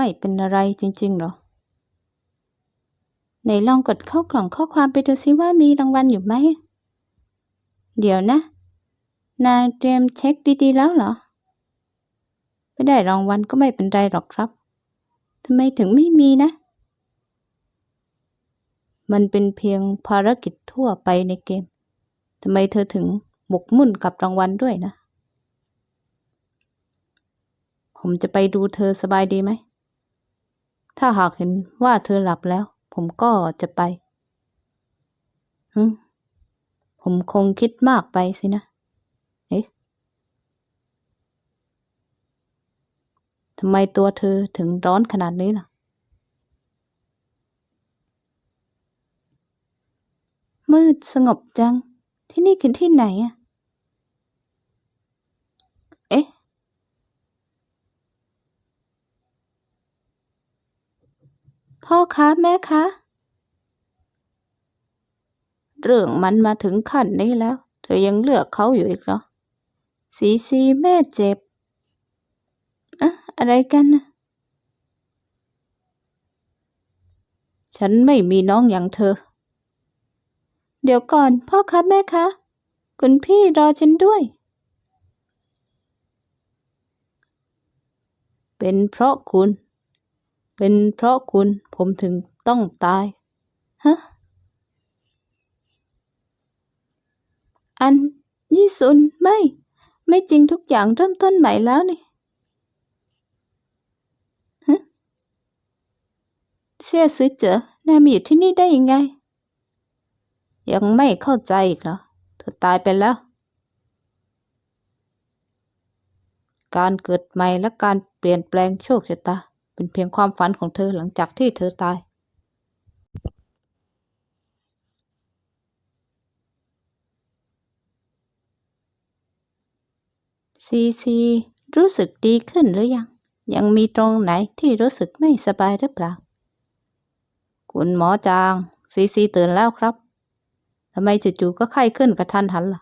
ไม่เป็นอะไรจริงๆเหรอไหนลองกดเข้ากล่องข้อความไปดูซิว่ามีรางวัลอยู่ไหม เดี๋ยวนะ นายเตรียมเช็คดีๆแล้วเหรอ ไม่ได้รางวัลก็ไม่เป็นไรหรอกครับทำไมถึงไม่มีนะ มันเป็นเพียงภารกิจทั่วไปในเกมทำไมเธอถึงหมกมุ่นกับรางวัลด้วยนะ ผมจะไปดูเธอสบายดีไหม ถ้าหากเห็นว่าเธอหลับแล้ว ผมก็จะไปฮึผมคงคิดมากไปสินะ เอ๊ะทำไมตัวเธอถึงร้อนขนาดนี้ล่ะ มืดสงบจัง ที่นี่คือที่ไหนอะเอ๊ะ พ่อคะแม่คะ เรื่องมันมาถึงขั้นนี้แล้ว เธอยังเลือกเขาอยู่อีกเหรอ สีซีแม่เจ็บอะอะไรกันนะฉันไม่มีน้องอย่างเธอ เดี๋ยวก่อนพ่อคะแม่คะ คุณพี่รอฉันด้วย เป็นเพราะคุณ เป็นเพราะคุณผมถึงต้องตาย ฮะ อันยี่สุนไม่ ไม่จริงทุกอย่างเริ่มต้นใหม่แล้วนี่ฮะเสียซื้อเจอนายมาอยู่ที่นี่ได้ยังไง ยังไม่เข้าใจอีกเหรอ เธอตายไปแล้ว การเกิดใหม่และการเปลี่ยนแปลงโชคชะตา เป็นเพียงความฝันของเธอหลังจากที่เธอตาย ซีซี รู้สึกดีขึ้นหรือยัง ยังมีตรงไหนที่รู้สึกไม่สบายหรือเปล่า คุณหมอจาง ซีซีตื่นแล้วครับทำไมจู่ๆก็ไข้ขึ้นกระทันหันล่ะ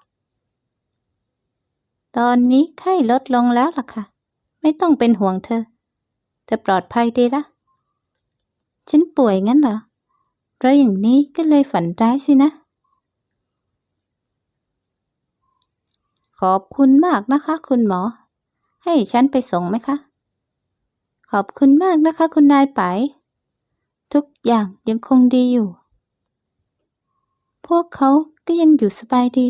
ตอนนี้ไข้ลดลงแล้วล่ะค่ะ ไม่ต้องเป็นห่วงเธอ เธอปลอดภัยดีละ ฉันป่วยงั้นเหรอเพราะอย่างนี้ก็เลยฝันร้ายสินะ ขอบคุณมากนะคะ คุณหมอ ให้ฉันไปส่งไหมคะ ขอบคุณมากนะคะ คุณนายไป ทุกอย่างยังคงดีอยู่ พวกเขาก็ยังอยู่สบายดี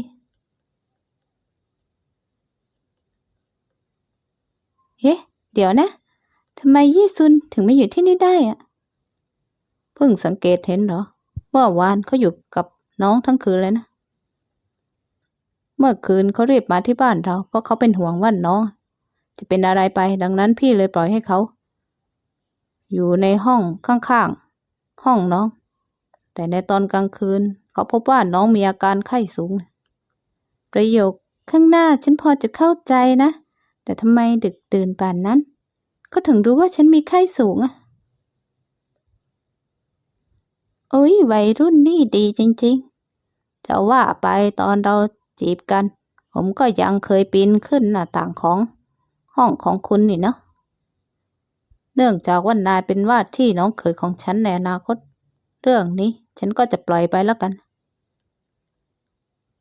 เฮ้เดี๋ยวนะ ทำไมยี่ซุนถึงไม่อยู่ที่นี่ได้อะเพิ่งสังเกตเห็นเหรอเมื่อวานเขาอยู่กับน้องทั้งคืนเลยนะ เมื่อคืนเขารีบมาที่บ้านเรา เพราะเขาเป็นห่วงว่าน้อง จะเป็นอะไรไปดังนั้นพี่เลยปล่อยให้เขา อยู่ในห้องข้างๆ ห้องน้อง แต่ในตอนกลางคืน เขาพบว่าน้องมีอาการไข้สูง ประโยคข้างหน้าฉันพอจะเข้าใจนะ แต่ทำไมดึกตื่นป่านนั้น ก็ถึงรู้ว่าฉันมีไข้สูงอะโอ้ยวัยรุ่นนี่ดีจริงๆ จะว่าไปตอนเราจีบกัน ผมก็ยังเคยปีนขึ้นหน้าต่างของห้องของคุณนี่เนาะเนื่องจากว่านายเป็นว่าที่น้องเขยของฉันในอนาคต เรื่องนี้ฉันก็จะปล่อยไปแล้วกัน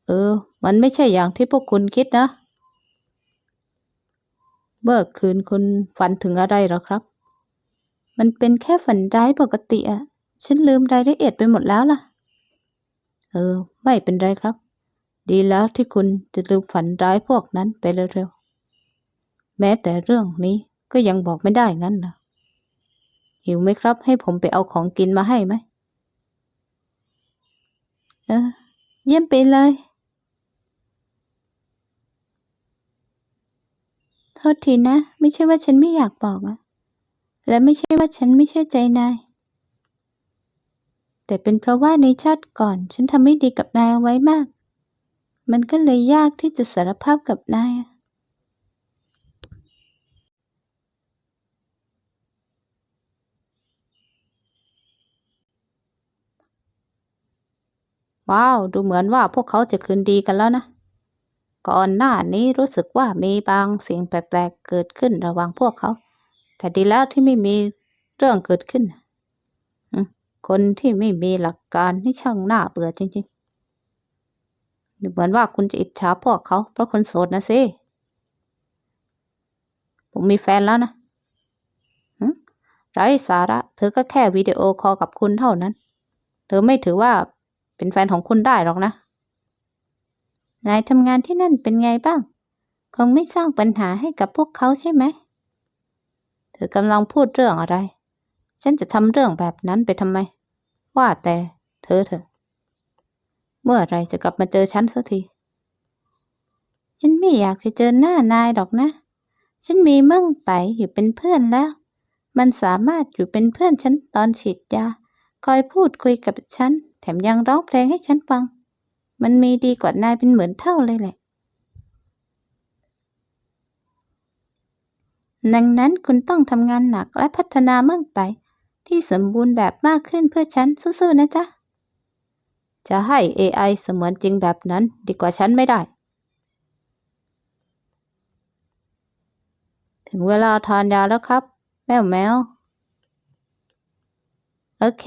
เออ มันไม่ใช่อย่างที่พวกคุณคิดนะ เมื่อคืนคุณฝันถึงอะไรหรอครับ มันเป็นแค่ฝันร้ายปกติอะฉันลืมรายละเอียดไปหมดแล้วล่ะ เออ ไม่เป็นไรครับ ดีแล้วที่คุณจะลืมฝันร้ายพวกนั้นไปเร็วๆ แม้แต่เรื่องนี้ก็ยังบอกไม่ได้งั้นนะหิวไหมครับ ให้ผมไปเอาของกินมาให้ไหม เออ เยี่ยมไปเลย โท ษทีนะ ไม่ใช่ว่าฉันไม่อยากบอกอะและไม่ใช่ว่าฉันไม่เชื่อใจนาย แต่เป็นเพราะว่าในชาติก่อน ฉันทำไม่ดีกับนายเอาไว้มาก มันก็เลยยากที่จะสารภาพกับนายว้าว ดูเหมือนว่าพวกเขาจะคืนดีกันแล้วนะ ก่อนหน้านี้รู้สึกว่ามีบางสิ่งแปลกๆเกิดขึ้นระหว่างพวกเขา แต่ดีแล้วที่ไม่มีเรื่องเกิดขึ้น คนที่ไม่มีหลักการนี่ช่างน่าเบื่อจริงๆ เหมือนว่าคุณจะอิจฉาพวกเขาเพราะคนโสดนะสิผมมีแฟนแล้วนะไร้สาระ เธอก็แค่วิดีโอคอลกับคุณเท่านั้น เธอไม่ถือว่าเป็นแฟนของคุณได้หรอกนะ นายทำงานที่นั่นเป็นไงบ้าง คงไม่สร้างปัญหาให้กับพวกเขาใช่ไหม เธอกำลังพูดเรื่องอะไร ฉันจะทำเรื่องแบบนั้นไปทำไม ว่าแต่เธอเถอะ เมื่อไรจะกลับมาเจอฉันสักที ฉันไม่อยากจะเจอหน้านายหรอกนะ ฉันมีเมั่งไปอยู่เป็นเพื่อนแล้ว มันสามารถอยู่เป็นเพื่อนฉันตอนฉีดยา คอยพูดคุยกับฉัน แถมยังร้องเพลงให้ฉันฟัง มันมีดีกว่านายเป็นเหมือนเท่าเลยแหละ ดังนั้นคุณต้องทำงานหนักและพัฒนาเมื่อไป ที่สมบูรณ์แบบมากขึ้นเพื่อฉันสู้ๆนะจ๊ะ จะให้ AI เสมือนจริงแบบนั้นดีกว่าฉันไม่ได้ ถึงเวลาทานยาแล้วครับ แมวแมวโอเค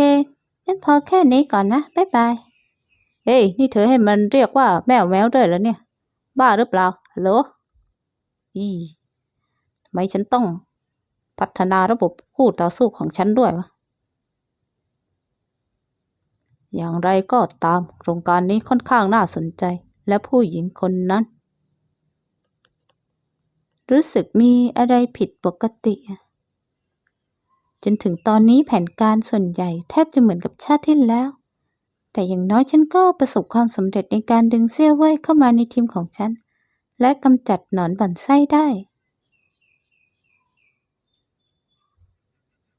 งั้นพอแค่นี้ก่อนนะ บ๊ายบาย เฮ้ย นี่เธอให้มันเรียกว่าแมวแมวด้วยเหรอเนี่ย บ้าหรือเปล่าฮัลโหลอีทำไมฉันต้องพัฒนาระบบคู่ต่อสู้ของฉันด้วยวะ อย่างไรก็ตามโครงการนี้ค่อนข้างน่าสนใจ และผู้หญิงคนนั้น รู้สึกมีอะไรผิดปกติ จนถึงตอนนี้แผนการส่วนใหญ่แทบจะเหมือนกับชาติที่แล้ว แต่อย่างน้อยฉันก็ประสบความสำเร็จในการดึงเซี่ยวเว่ยเข้ามาในทีมของฉัน และกำจัดหนอนบ่อนไส้ได้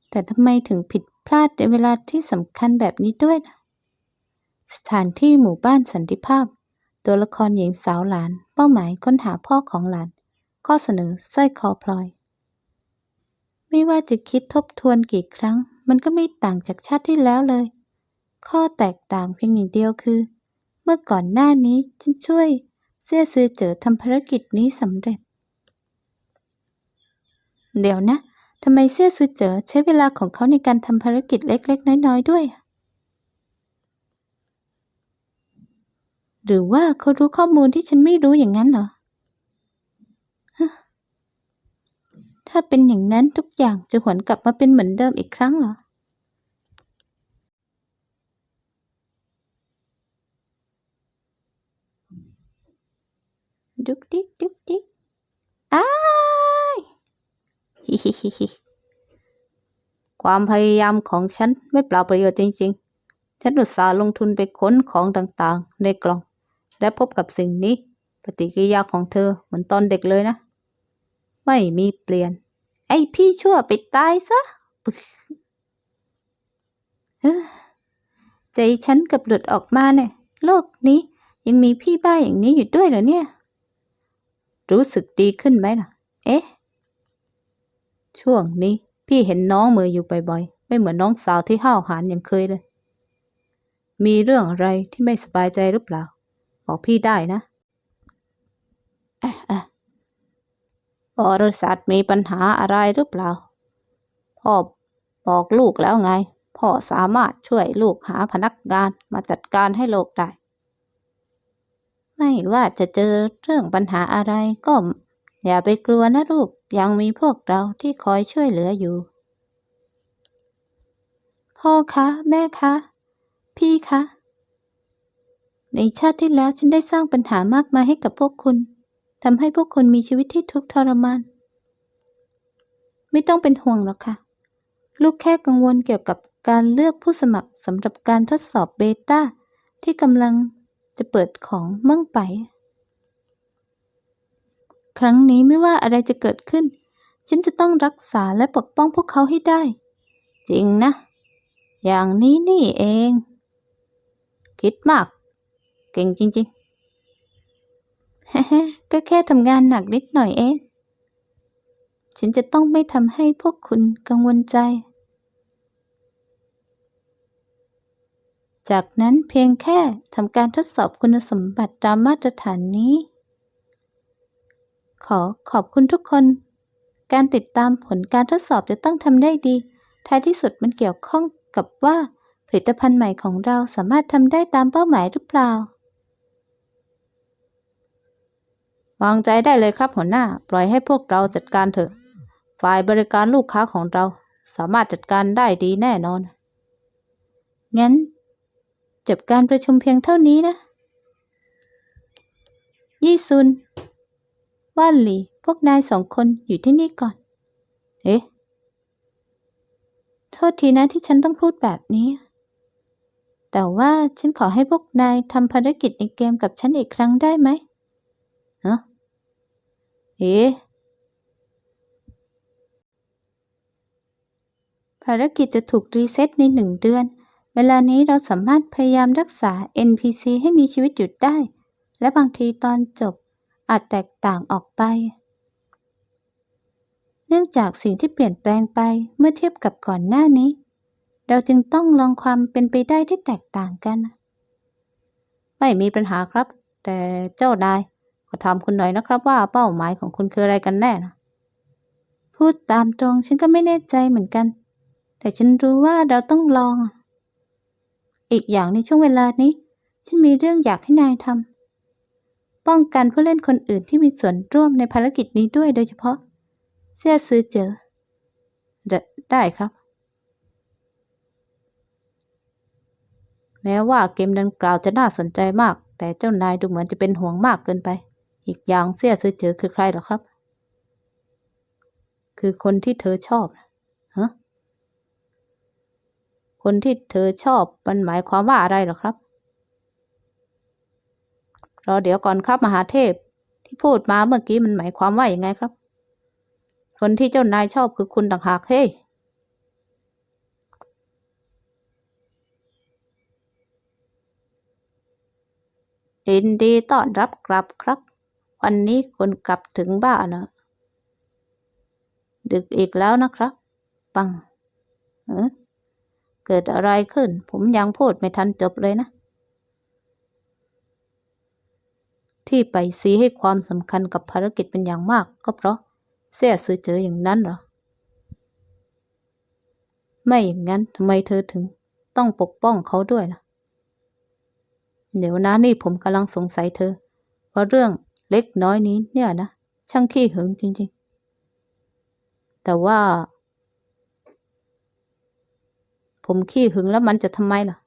แต่ทำไมถึงผิดพลาดในเวลาที่สำคัญแบบนี้ด้วยล่ะสถานที่หมู่บ้านสันติภาพ ตัวละครหญิงสาวหลาน เป้าหมายค้นหาพ่อของหลาน ข้อเสนอสร้อยคอพลอย ไม่ว่าจะคิดทบทวนกี่ครั้ง มันก็ไม่ต่างจากชาติที่แล้วเลย ข้อแตกต่างเพียงอย่างเดียวคือ เมื่อก่อนหน้านี้ฉันช่วย เสี่ยซือเจอทำภารกิจนี้สำเร็จ เดี๋ยวนะทำไมเสี่ยซือเจอใช้เวลาของเขาในการทำภารกิจเล็ก ๆ น้อยๆด้วย หรือว่าเขารู้ข้อมูลที่ฉันไม่รู้อย่างนั้นเหรอถ้าเป็นอย่างนั้นทุกอย่างจะหวนกลับมาเป็นเหมือนเดิมอีกครั้งเหรอ ดุกดิกดุกดิกอ้ายฮิฮิฮิฮิความพยายามของฉันไม่เปล่าประโยชน์จริง ๆ ฉันอุตส่าห์ลงทุนไปค้นของต่างๆ ในกล่อง และพบกับสิ่งนี้ ปฏิกิริยาของเธอเหมือนตอนเด็กเลยนะ ไม่มีเปลี่ยน ไอพี่ชั่วไปตายซะเฮ้อใจฉันกับหลุดออกมาเนี่ย โลกนี้ยังมีพี่บ้าอย่างนี้อยู่ด้วยเหรอเนี่ย รู้สึกดีขึ้นไหมล่ะ เอ๊ะ ช่วงนี้พี่เห็นน้องมืออยู่บ่อยๆ ไม่เหมือนน้องสาวที่ห้าวหาญอย่างเคยเลย มีเรื่องอะไรที่ไม่สบายใจหรือเปล่า บอกพี่ได้นะเอะเอะบริษัทมีปัญหาอะไรหรือเปล่า พ่อบอกลูกแล้วไง พ่อสามารถช่วยลูกหาพนักงานมาจัดการให้โลกได้ ไม่ว่าจะเจอเรื่องปัญหาอะไรก็อย่าไปกลัวนะลูกยังมีพวกเราที่คอยช่วยเหลืออยู่ พ่อคะแม่คะ พี่คะ ในชาติที่แล้วฉันได้สร้างปัญหามากมายให้กับพวกคุณทำให้พวกคุณมีชีวิตที่ทุกข์ทรมาน ไม่ต้องเป็นห่วงหรอกค่ะ ลูกแค่กังวลเกี่ยวกับการเลือกผู้สมัครสำหรับการทดสอบเบต้าที่กำลัง จะเปิดของเมื่องไป ครั้งนี้ไม่ว่าอะไรจะเกิดขึ้น ฉันจะต้องรักษาและปกป้องพวกเขาให้ได้ จริงนะ อย่างนี้นี่เอง คิดมาก เก่งจริงๆ ก็แค่ทำงานหนักนิดหน่อยเอง ฉันจะต้องไม่ทำให้พวกคุณกังวลใจ จากนั้นเพียงแค่ทำการทดสอบคุณสมบัติตามมาตรฐานนี้ ขอขอบคุณทุกคน การติดตามผลการทดสอบจะต้องทำได้ดี ท้ายที่สุดมันเกี่ยวข้องกับว่า ผลิตภัณฑ์ใหม่ของเราสามารถทำได้ตามเป้าหมายหรือเปล่าวางใจได้เลยครับหัวหน้า ปล่อยให้พวกเราจัดการเถอะ ฝ่ายบริการลูกค้าของเรา สามารถจัดการได้ดีแน่นอน งั้น จบการประชุมเพียงเท่านี้นะ ยี่ซุน ว่านหลี่ พวกนายสองคนอยู่ที่นี่ก่อน เอ๊ะ โทษทีนะที่ฉันต้องพูดแบบนี้ แต่ว่าฉันขอให้พวกนายทำภารกิจในเกมกับฉันอีกครั้งได้ไหมฮะเอ๊ะภารกิจจะถูกรีเซ็ตในหนึ่งเดือน เวลานี้เราสามารถพยายามรักษา NPC ให้มีชีวิตอยู่ได้ และบางทีตอนจบอาจแตกต่างออกไป เนื่องจากสิ่งที่เปลี่ยนแปลงไปเมื่อเทียบกับก่อนหน้านี้ เราจึงต้องลองความเป็นไปได้ที่แตกต่างกัน ไม่มีปัญหาครับ แต่เจ้านายขอถามคุณหน่อยนะครับว่าเป้าหมายของคุณคืออะไรกันแน่นะพูดตามตรงฉันก็ไม่แน่ใจเหมือนกัน แต่ฉันรู้ว่าเราต้องลองอี อีกอย่างในช่วงเวลานี้ ฉันมีเรื่องอยากให้นายทำป้องกันผู้เล่นคนอื่นที่มีส่วนร่วมในภารกิจนี้ด้วยโดยเฉพาะ เสียซื้อเจอ ได้ครับ แม้ว่าเกมดังกล่าวจะน่าสนใจมาก แต่เจ้านายดูเหมือนจะเป็นห่วงมากเกินไป อีกอย่างเสียซื้อเจอคือใครหรอครับ คือคนที่เธอชอบฮะ คนที่เธอชอบมันหมายความว่าอะไรหรอครับ รอเดี๋ยวก่อนครับมหาเทพ ที่พูดมาเมื่อกี้มันหมายความว่าอย่างไงครับ คนที่เจ้านายชอบคือคุณต่างหากเฮ้ยยินดีต้อนรับกลับครับ วันนี้คุณกลับถึงบ้านนะ ดึกอีกแล้วนะครับ ปังเออ เกิดอะไรขึ้น ผมยังพูดไม่ทันจบเลยนะ ที่ไปซีให้ความสำคัญกับภารกิจเป็นอย่างมาก ก็เพราะเสียซื้อเจออย่างนั้นเหรอ ไม่อย่างนั้นทำไมเธอถึงต้องปกป้องเขาด้วยล่ะ เดี๋ยวนะนี่ผมกำลังสงสัยเธอว่าเรื่องเล็กน้อยนี้เนี่ยนะ ช่างขี้หึงจริง ๆ แต่ว่า ผมขี้หึงแล้วมันจะทำไมล่ะ